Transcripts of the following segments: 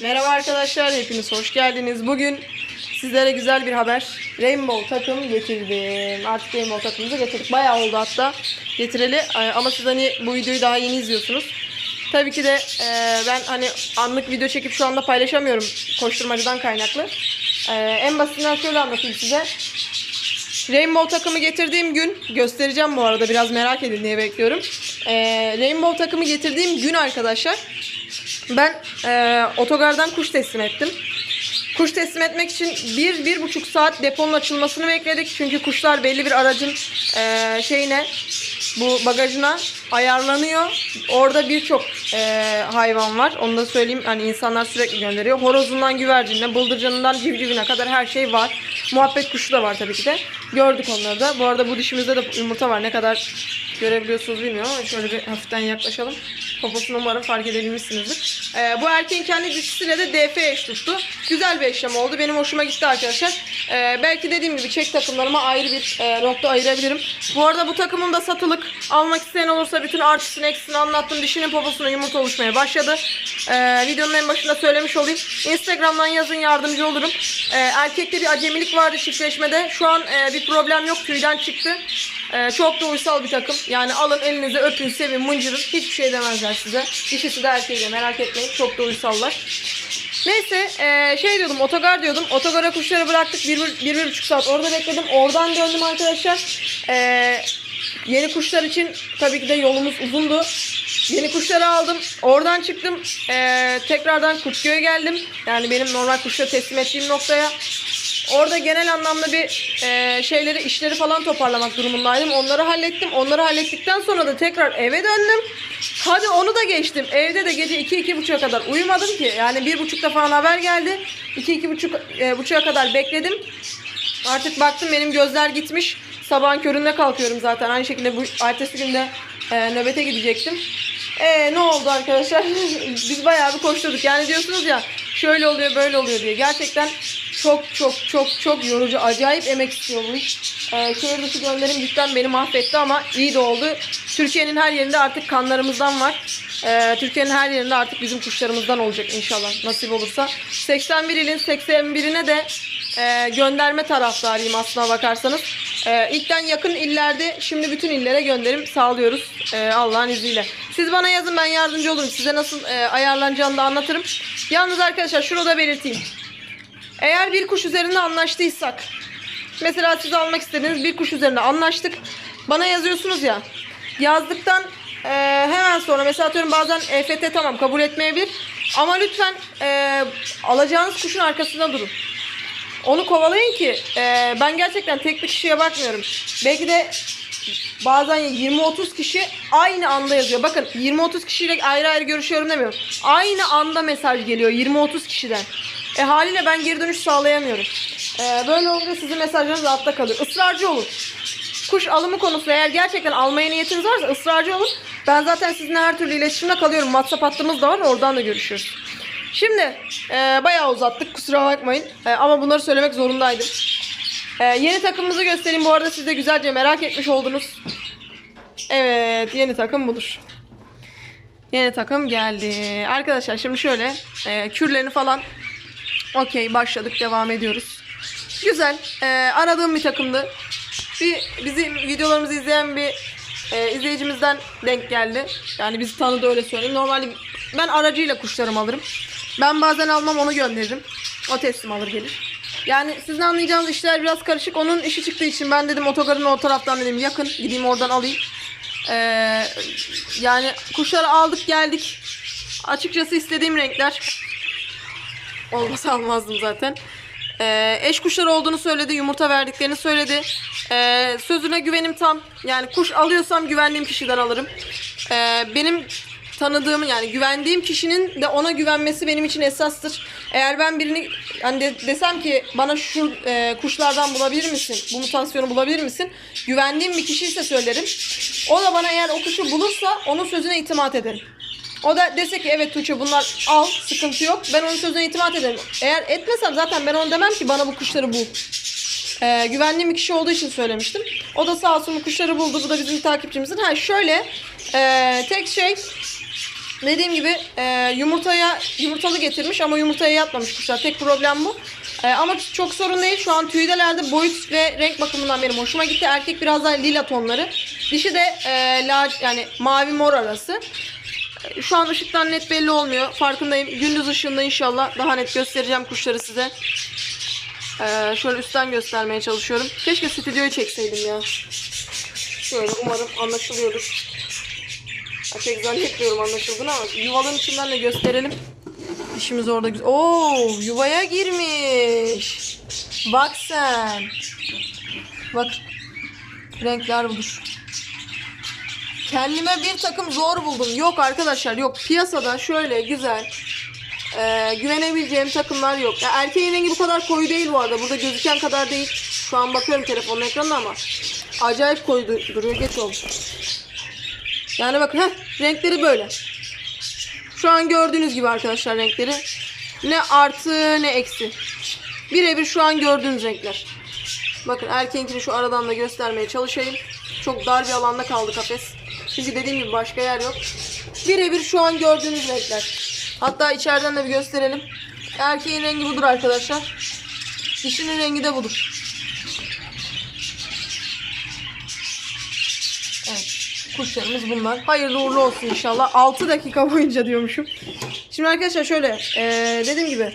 Merhaba arkadaşlar, hepiniz hoş geldiniz. Bugün sizlere güzel bir haber. Rainbow takım getirdim. Artık Rainbow takımımızı getirdik. Bayağı oldu hatta getireli. Ee, Ama siz hani bu videoyu daha yeni izliyorsunuz. Tabii ki de e, ben hani anlık video çekip şu anda paylaşamıyorum koşturmacıdan kaynaklı. Ee, en basitinden şöyle anlatayım size. Rainbow takımı getirdiğim gün göstereceğim bu arada biraz merak edin diye bekliyorum. Ee, Rainbow takımı getirdiğim gün arkadaşlar ben e, otogardan kuş teslim ettim. Kuş teslim etmek için bir, bir buçuk saat deponun açılmasını bekledik. Çünkü kuşlar belli bir aracın e, şeyine, bu bagajına ayarlanıyor. Orada birçok e, hayvan var. Onu da söyleyeyim. Hani insanlar sürekli gönderiyor. Horozundan güvercinine, bıldırcanından civcivine kadar her şey var. Muhabbet kuşu da var tabii ki de. Gördük onları da. Bu arada bu dişimizde de yumurta var. Ne kadar görebiliyorsunuz bilmiyorum ama şöyle bir hafiften yaklaşalım. Poposunu umarım fark edebilmişsinizdir. Ee, bu erkeğin kendi dişisiyle de DF eş tuttu. Güzel bir eşlem oldu. Benim hoşuma gitti arkadaşlar. Ee, belki dediğim gibi çek takımlarıma ayrı bir e, nokta ayırabilirim. Bu arada bu takımım da satılık. Almak isteyen olursa bütün artısını eksisini anlattım. Dişinin poposuna yumurta oluşmaya başladı. Ee, videonun en başında söylemiş olayım. Instagram'dan yazın yardımcı olurum. Ee, erkekte bir acemilik vardı çiftleşmede. Şu an e, bir problem yok. Tüyden çıktı. Ee, çok da uysal bir takım. Yani alın elinize öpün, sevin, mıncırın. Hiçbir şey demezler size. Dişisi de erkeği de merak etmeyin. Çok da uysallar. Neyse ee, şey diyordum otogar diyordum. Otogara kuşları bıraktık. Bir, bir, bir, bir buçuk saat orada bekledim. Oradan döndüm arkadaşlar. Ee, yeni kuşlar için tabii ki de yolumuz uzundu. Yeni kuşları aldım. Oradan çıktım. Ee, tekrardan Kurtköy'e geldim. Yani benim normal kuşları teslim ettiğim noktaya. Orada genel anlamda bir e, şeyleri, işleri falan toparlamak durumundaydım. Onları hallettim. Onları hallettikten sonra da tekrar eve döndüm. Hadi onu da geçtim. Evde de gece 2-2.30'a kadar uyumadım ki. Yani 1.30'da falan haber geldi. 2-2.30 e, kadar bekledim. Artık baktım benim gözler gitmiş. Sabahın köründe kalkıyorum zaten. Aynı şekilde bu ertesi günde e, nöbete gidecektim. E ne oldu arkadaşlar? Biz bayağı bir koşturduk. Yani diyorsunuz ya şöyle oluyor böyle oluyor diye. Gerçekten çok çok çok çok yorucu. Acayip emek istiyor bu iş. E, şehir dışı gönderim cidden beni mahvetti ama iyi de oldu. Türkiye'nin her yerinde artık kanlarımızdan var. E, Türkiye'nin her yerinde artık bizim kuşlarımızdan olacak inşallah nasip olursa. 81 ilin 81'ine de e, gönderme taraftarıyım aslına bakarsanız. E, ilkten yakın illerde şimdi bütün illere gönderim sağlıyoruz e, Allah'ın izniyle. Siz bana yazın ben yardımcı olurum. Size nasıl e, ayarlanacağını da anlatırım. Yalnız arkadaşlar şunu da belirteyim. Eğer bir kuş üzerinde anlaştıysak mesela siz almak istediğiniz bir kuş üzerinde anlaştık. Bana yazıyorsunuz ya. Yazdıktan e, hemen sonra mesela atıyorum bazen EFT tamam kabul etmeyebilir. Ama lütfen e, alacağınız kuşun arkasında durun. Onu kovalayın ki e, ben gerçekten tek bir kişiye bakmıyorum. Belki de bazen 20-30 kişi aynı anda yazıyor. Bakın 20-30 kişiyle ayrı ayrı görüşüyorum demiyorum. Aynı anda mesaj geliyor 20-30 kişiden. E haliyle ben geri dönüş sağlayamıyorum. E, böyle olunca sizin mesajlarınız altta kalıyor. Israrcı olun. Kuş alımı konusunda eğer gerçekten almaya niyetiniz varsa ısrarcı olun. Ben zaten sizinle her türlü iletişimde kalıyorum. WhatsApp hattımız da var. Oradan da görüşüyoruz. Şimdi e, bayağı uzattık kusura bakmayın. E, ama bunları söylemek zorundaydım. E, yeni takımımızı göstereyim. Bu arada siz de güzelce merak etmiş oldunuz. Evet yeni takım budur. Yeni takım geldi. Arkadaşlar şimdi şöyle e, kürlerini falan okey başladık devam ediyoruz. Güzel. E, aradığım bir takımdı. Bir bizim videolarımızı izleyen bir e, izleyicimizden denk geldi. Yani bizi tanıdı öyle söyleyeyim. Normalde ben aracıyla kuşlarımı alırım. Ben bazen almam onu gönderirim. O teslim alır gelir. Yani sizin anlayacağınız işler biraz karışık. Onun işi çıktığı için ben dedim otogarın o taraftan dedim yakın. Gideyim oradan alayım. Ee, yani kuşları aldık geldik. Açıkçası istediğim renkler. Olmasa almazdım zaten. Ee, eş kuşlar olduğunu söyledi. Yumurta verdiklerini söyledi. Ee, sözüne güvenim tam. Yani kuş alıyorsam güvendiğim kişiden alırım. Ee, benim tanıdığım yani güvendiğim kişinin de ona güvenmesi benim için esastır. Eğer ben birini hani de- desem ki bana şu e, kuşlardan bulabilir misin? Bu mutasyonu bulabilir misin? Güvendiğim bir kişi ise söylerim. O da bana eğer o kuşu bulursa onun sözüne itimat ederim. O da dese ki evet Tuğçe bunlar al sıkıntı yok. Ben onun sözüne itimat ederim. Eğer etmesem zaten ben onu demem ki bana bu kuşları bul. Ee, güvendiğim bir kişi olduğu için söylemiştim. O da sağ olsun bu kuşları buldu. Bu da bizim takipçimizin. Ha şöyle e, tek şey Dediğim gibi e, yumurtaya yumurtalı getirmiş ama yumurtaya yatmamış kuşlar. Tek problem bu. E, ama çok sorun değil. Şu an tüydelerde boyut ve renk bakımından benim hoşuma gitti. Erkek biraz daha lila tonları. Dişi de e, la, yani mavi mor arası. Şu an ışıktan net belli olmuyor. Farkındayım. Gündüz ışığında inşallah daha net göstereceğim kuşları size. E, şöyle üstten göstermeye çalışıyorum. Keşke stüdyoyu çekseydim ya. Şöyle umarım anlaşılıyordur. Pek zannetmiyorum anlaşıldığını ama yuvaların içinden de gösterelim. Dişimiz orada güzel. Oo, yuvaya girmiş. Bak sen. Bak. Renkler budur. Kendime bir takım zor buldum. Yok arkadaşlar yok. Piyasada şöyle güzel e, güvenebileceğim takımlar yok. Ya erkeğin rengi bu kadar koyu değil bu arada. Burada gözüken kadar değil. Şu an bakıyorum telefonun ekranına ama acayip koyu dur- duruyor. Geç oldu. Yani bakın heh, renkleri böyle. Şu an gördüğünüz gibi arkadaşlar renkleri. Ne artı ne eksi. Birebir şu an gördüğünüz renkler. Bakın erkeğinkini şu aradan da göstermeye çalışayım. Çok dar bir alanda kaldı kafes. Çünkü dediğim gibi başka yer yok. Birebir şu an gördüğünüz renkler. Hatta içeriden de bir gösterelim. Erkeğin rengi budur arkadaşlar. Dişinin rengi de budur. Evet. Kuşlarımız bunlar. Hayırlı uğurlu olsun inşallah. 6 dakika boyunca diyormuşum. Şimdi arkadaşlar şöyle eee, dediğim gibi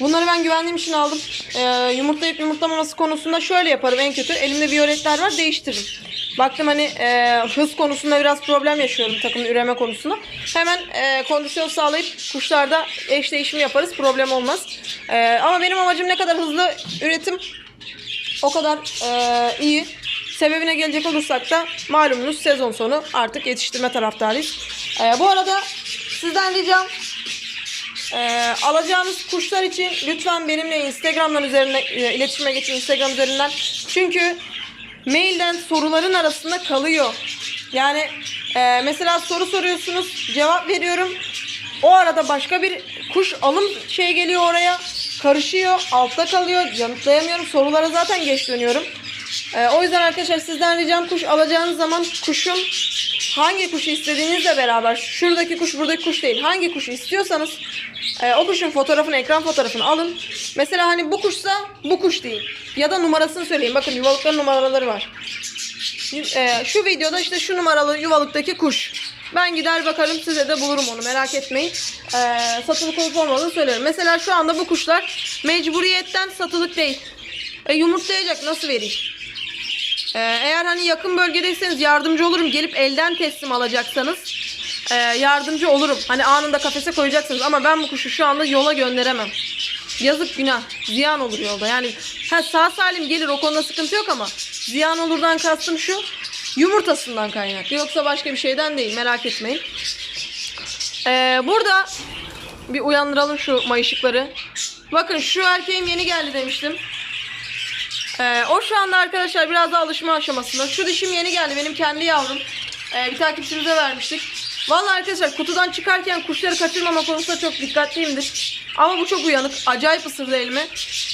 bunları ben güvendiğim için aldım. Eee yumurtlayıp yumurtlamaması konusunda şöyle yaparım en kötü. Elimde viyoletler var değiştiririm. Baktım hani eee, hız konusunda biraz problem yaşıyorum takımın üreme konusunda. Hemen eee, kondisyon sağlayıp kuşlarda eş değişimi yaparız. Problem olmaz. Eee, ama benim amacım ne kadar hızlı üretim o kadar eee, iyi. Sebebine gelecek olursak da malumunuz sezon sonu artık yetiştirme taraftarıyız. Eee, bu arada sizden ricam eee, alacağınız kuşlar için lütfen benimle Instagram'dan üzerine e, iletişime geçin Instagram üzerinden. Çünkü mailden soruların arasında kalıyor. Yani eee, mesela soru soruyorsunuz cevap veriyorum. O arada başka bir kuş alım şey geliyor oraya. Karışıyor, altta kalıyor. Yanıtlayamıyorum. Sorulara zaten geç dönüyorum. Ee, o yüzden arkadaşlar sizden ricam kuş alacağınız zaman kuşun hangi kuşu istediğinizle beraber şuradaki kuş buradaki kuş değil hangi kuşu istiyorsanız e, o kuşun fotoğrafını ekran fotoğrafını alın. Mesela hani bu kuşsa bu kuş değil ya da numarasını söyleyin bakın yuvalıkların numaraları var. E, şu videoda işte şu numaralı yuvalıktaki kuş. Ben gider bakarım size de bulurum onu merak etmeyin. E, satılık olup olmadığını söylerim. Mesela şu anda bu kuşlar mecburiyetten satılık değil. E, yumurtlayacak nasıl vereyim? Ee, eğer hani yakın bölgedeyseniz yardımcı olurum. Gelip elden teslim alacaksanız e, yardımcı olurum. Hani anında kafese koyacaksınız ama ben bu kuşu şu anda yola gönderemem. Yazık günah. Ziyan olur yolda. Yani ha, sağ salim gelir o konuda sıkıntı yok ama ziyan olurdan kastım şu. Yumurtasından kaynaklı. Yoksa başka bir şeyden değil. Merak etmeyin. Ee, burada bir uyandıralım şu mayışıkları. Bakın şu erkeğim yeni geldi demiştim. Ee, o şu anda arkadaşlar biraz da alışma aşamasında. Şu dişim yeni geldi. Benim kendi yavrum. Ee, bir takipçimize vermiştik. Vallahi arkadaşlar kutudan çıkarken kuşları kaçırmama konusunda çok dikkatliyimdir. Ama bu çok uyanık. Acayip ısırdı elimi.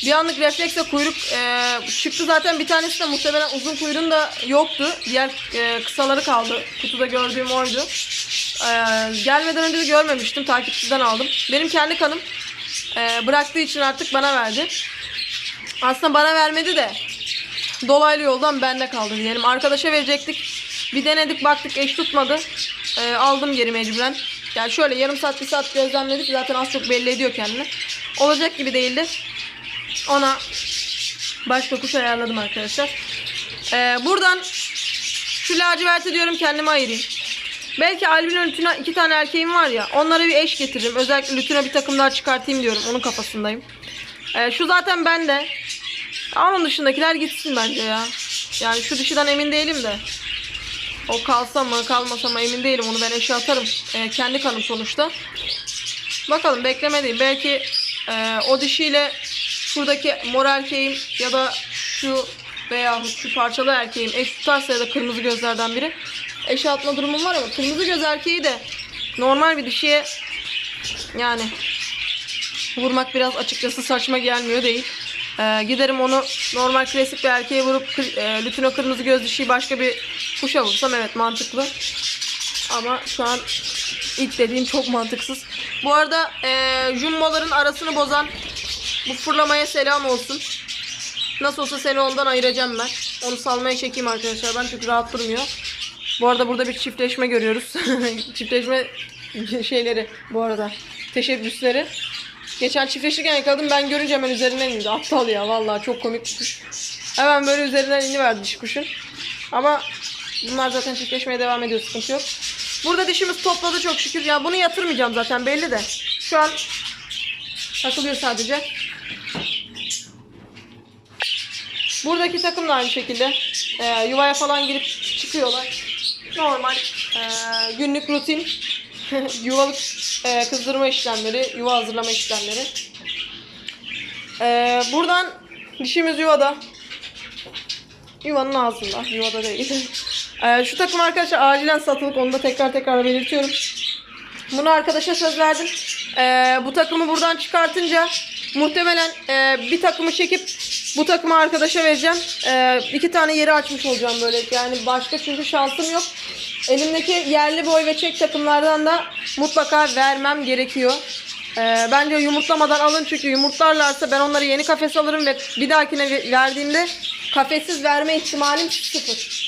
Bir anlık refleksle kuyruk e, çıktı zaten. Bir tanesi de muhtemelen uzun kuyruğun da yoktu. Diğer e, kısaları kaldı. Kutuda gördüğüm oydu. Ee, gelmeden önce de görmemiştim. Takipçiden aldım. Benim kendi kanım. e, bıraktığı için artık bana verdi. Aslında bana vermedi de dolaylı yoldan bende kaldı diyelim. Arkadaşa verecektik. Bir denedik baktık eş tutmadı. Ee, aldım geri mecburen. Yani şöyle yarım saat bir saat gözlemledik. Zaten az çok belli ediyor kendini. Olacak gibi değildi. Ona başka kuş ayarladım arkadaşlar. Ee, buradan şu laciverti diyorum kendime ayırayım. Belki albino lütuna iki tane erkeğim var ya. Onlara bir eş getiririm. Özellikle lütuna bir takım daha çıkartayım diyorum. Onun kafasındayım. Ee, şu zaten bende. Onun dışındakiler gitsin bence ya. Yani şu dışıdan emin değilim de. O kalsa mı kalmasa mı emin değilim. Onu ben eşe atarım. Ee, kendi kanım sonuçta. Bakalım beklemedeyim. Belki e, o dişiyle şuradaki mor erkeğim ya da şu veya şu parçalı erkeğim eş tutarsa ya da kırmızı gözlerden biri eşe atma durumum var ama kırmızı göz erkeği de normal bir dişiye yani vurmak biraz açıkçası saçma gelmiyor değil. Ee, giderim onu normal klasik bir erkeğe vurup e, lütino kırmızı göz dişiyi başka bir kuşa vursam evet mantıklı. Ama şu an ilk dediğim çok mantıksız. Bu arada eee jumboların arasını bozan bu fırlamaya selam olsun. Nasıl olsa seni ondan ayıracağım ben. Onu salmaya çekeyim arkadaşlar ben çünkü rahat durmuyor. Bu arada burada bir çiftleşme görüyoruz. çiftleşme şeyleri bu arada. Teşebbüsleri. Geçen çiftleşirken yakaladım ben görünce hemen üzerinden indi. Aptal ya vallahi çok komik kuş. Hemen böyle üzerinden iniverdi dişi kuşun. Ama bunlar zaten çiftleşmeye devam ediyor sıkıntı yok. Burada dişimiz topladı çok şükür. Ya bunu yatırmayacağım zaten belli de. Şu an takılıyor sadece. Buradaki takım da aynı şekilde. Ee, yuvaya falan girip çıkıyorlar. Normal ee, günlük rutin yuvalık ee, kızdırma işlemleri, yuva hazırlama işlemleri. Ee, buradan dişimiz yuvada. Yuvanın ağzında. Yuvada değil. Ee, şu takım arkadaşlar acilen satılık. Onu da tekrar tekrar belirtiyorum. Bunu arkadaşa söz verdim. Ee, bu takımı buradan çıkartınca muhtemelen e, bir takımı çekip bu takımı arkadaşa vereceğim. Ee, iki tane yeri açmış olacağım böyle. Yani başka çünkü şansım yok. Elimdeki yerli boy ve çek takımlardan da mutlaka vermem gerekiyor. Ee, bence yumurtlamadan alın çünkü yumurtlarlarsa ben onları yeni kafes alırım ve bir dahakine ve- verdiğimde kafessiz verme ihtimalim sıfır.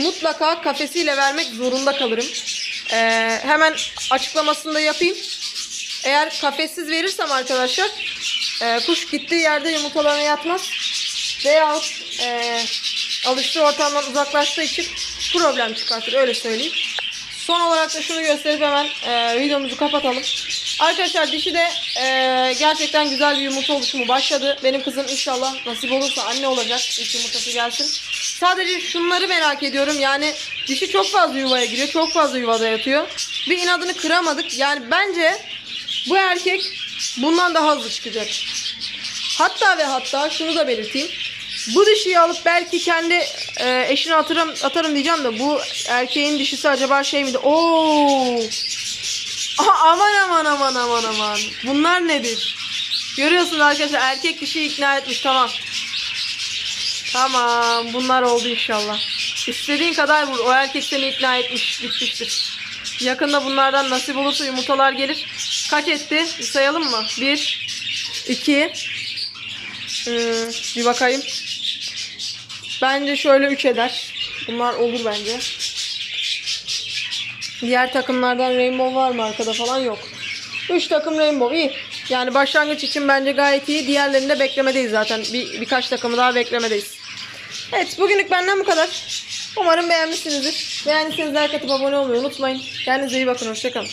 Mutlaka kafesiyle vermek zorunda kalırım. Ee, hemen açıklamasını da yapayım. Eğer kafessiz verirsem arkadaşlar e, kuş gittiği yerde yumurtalarına yatmaz. Veyahut e, alıştığı ortamdan uzaklaştığı için problem çıkartır öyle söyleyeyim. Son olarak da şunu gösterip hemen e, videomuzu kapatalım. Arkadaşlar dişi de e, gerçekten güzel bir yumurta oluşumu başladı. Benim kızım inşallah nasip olursa anne olacak. İlk yumurtası gelsin. Sadece şunları merak ediyorum. Yani dişi çok fazla yuvaya giriyor. Çok fazla yuvada yatıyor. Bir inadını kıramadık. Yani bence bu erkek bundan daha hızlı çıkacak. Hatta ve hatta şunu da belirteyim. Bu dişiyi alıp belki kendi e, eşine atarım, atarım diyeceğim de bu erkeğin dişisi acaba şey miydi? Oo! Aha, aman aman aman aman aman. Bunlar nedir? Görüyorsunuz arkadaşlar erkek dişiyi ikna etmiş tamam. Tamam bunlar oldu inşallah. İstediğin kadar vur. O erkek seni ikna etmiş. Bitmiştir. Yakında bunlardan nasip olursa yumurtalar gelir. Kaç etti? Bir sayalım mı? Bir, iki, hmm, bir bakayım. Bence şöyle 3 eder. Bunlar olur bence. Diğer takımlardan Rainbow var mı arkada falan yok. 3 takım Rainbow iyi. Yani başlangıç için bence gayet iyi. Diğerlerini de beklemedeyiz zaten. Bir, birkaç takımı daha beklemedeyiz. Evet bugünlük benden bu kadar. Umarım beğenmişsinizdir. Beğendiyseniz like atıp abone olmayı unutmayın. Kendinize iyi bakın. Hoşçakalın.